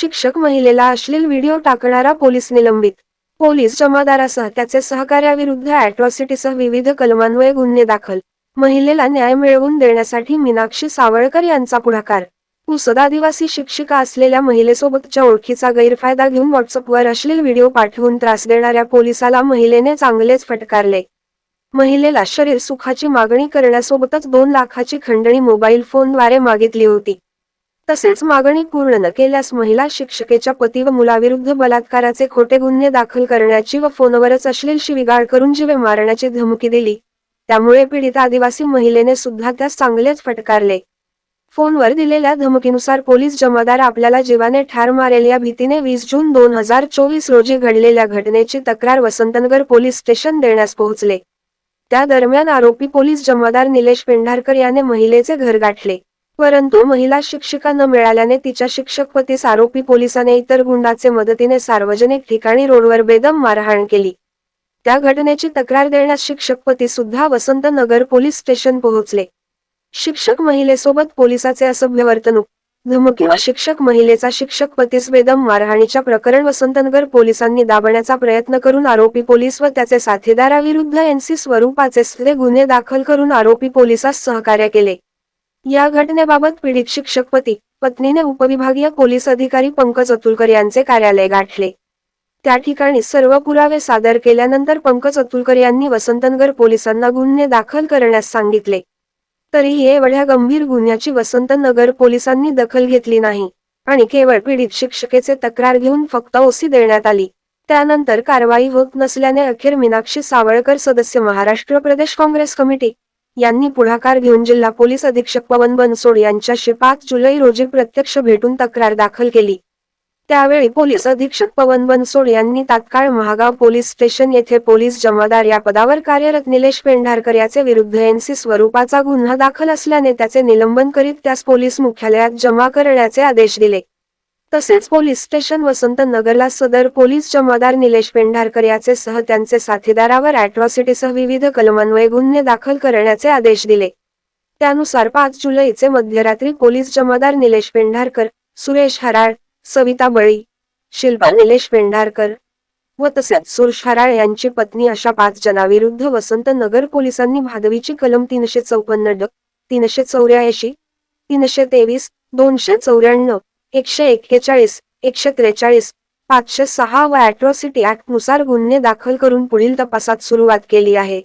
शिक्षक महिलेला अश्लील व्हिडिओ टाकणारा पोलीस निलंबित. पोलीस जमादारासह त्याचे सहकार्याविरुद्ध अॅट्रॉसिटीसह विविध कलमान्वये गुन्हे दाखल. महिलेला न्याय मिळवून देण्यासाठी मीनाक्षी सावळकर यांचा पुढाकार. पुसद आदिवासी शिक्षिका असलेल्या महिलेसोबतच्या ओळखीचा गैरफायदा घेऊन व्हॉट्सअपवर अश्लील व्हिडिओ पाठवून त्रास देणाऱ्या पोलिसाला महिलेने चांगलेच फटकारले. महिलेला शरीर सुखाची मागणी करण्यासोबतच दोन लाखाची खंडणी मोबाईल फोनद्वारे मागितली होती. तसेच मागणी पूर्ण न केल्यास महिला शिक्षकेच्या पती व मुलाविरुद्ध बलात्काराचे खोटे गुन्हे दाखल करण्याची व फोनवरच अश्लील शिवीगाळ करून जीवे मारण्याची धमकी दिली. त्यामुळे पीडित आदिवासी महिलेने सुद्धा त्यास चांगलेच फटकारले. फोनवर दिलेल्या धमकीनुसार पोलीस जमादार आपल्याला जीवाने ठार मारेल या भीतीने वीस जून दोन हजार चोवीस रोजी घडलेल्या घटनेची तक्रार वसंतनगर पोलीस स्टेशन देण्यास पोहोचले. त्या दरम्यान आरोपी पोलीस जमादार निलेश पेंढारकर याने महिलेचे घर गाठले. परंतु महिला शिक्षिका न मिळाल्याने तिच्या शिक्षक पतीस आरोपी पोलिसाने इतर गुंडाचे मदतीने सार्वजनिक ठिकाणी रोडवर बेदम मारहाण केली. त्या घटनेची तक्रार देण्यास शिक्षक पती सुद्धा वसंत नगर पोलीस स्टेशन पोहोचले. शिक्षक महिलेसोबत पोलिसाचे असभ्य वर्तणूक धमकी व शिक्षक महिलेचा शिक्षक पतीस बेदम मारहाणीच्या प्रकरण वसंतनगर पोलिसांनी दाबण्याचा प्रयत्न करून आरोपी पोलीस व त्याचे साथीदाराविरुद्ध एनसी स्वरूपाचे गुन्हे दाखल करून आरोपी पोलिसास सहकार्य केले. या घटनेबाबत पीडित शिक्षक पती पत्नीने उपविभागीय पोलीस अधिकारी पंकज अतुलकर यांचे कार्यालय गाठले. त्या ठिकाणी सर्व पुरावे सादर केल्यानंतर पंकज अतुलकर यांनी वसंतनगर पोलिसांना गुन्हे दाखल करण्यास सांगितले. तरीही एवढ्या गंभीर गुन्ह्याची वसंतनगर पोलिसांनी दखल घेतली नाही आणि केवळ पीडित शिक्षकेचे तक्रार घेऊन फक्त ओसी देण्यात आली. त्यानंतर कारवाई होत नसल्याने अखेर मीनाक्षी सावळकर सदस्य महाराष्ट्र प्रदेश काँग्रेस कमिटी यांनी पुढाकार घेऊन जिल्हा पोलीस अधीक्षक पवन बनसोड यांच्याशी पाच जुलै रोजी प्रत्यक्ष भेटून तक्रार दाखल केली. त्यावेळी पोलीस अधीक्षक पवन बनसोड यांनी तात्काळ महागाव पोलीस स्टेशन येथे पोलीस जमादार या पदावर कार्यरत निलेश पेंढारकर याचे विरुद्ध एनसी स्वरूपाचा गुन्हा दाखल असल्याने त्याचे निलंबन करीत त्यास पोलीस मुख्यालयात जमा करण्याचे आदेश दिले. तसेच पोलीस स्टेशन वसंत नगरला सदर पोलीस जमादार निलेश पेंढारकर याचे सह त्यांचे साथीदारावर अॅट्रॉसिटीसह विविध कलमांवर गुन्हे दाखल करण्याचे आदेश दिले. त्यानुसार पाच जुलैचे मध्यरात्री पोलीस जमादार निलेश पेंढारकर सुरेश हराळ सविता बळी शिल्पा निलेश पेंढारकर व तसेच सुरेश हराळ यांची पत्नी अशा पाच जणांविरुद्ध वसंत नगर पोलिसांनी भादवीची कलम तीनशे चौपन्न ड तीनशे चौऱ्याऐंशी तीनशे तेवीस दोनशे चौऱ्याण्णव एकशे एक्केचाळीस एकशे त्रेचाळीस पाचशे सहा व अॅट्रॉसिटी ऍक्टनुसार गुन्हे दाखल करून पुढील तपासात सुरुवात केली आहे.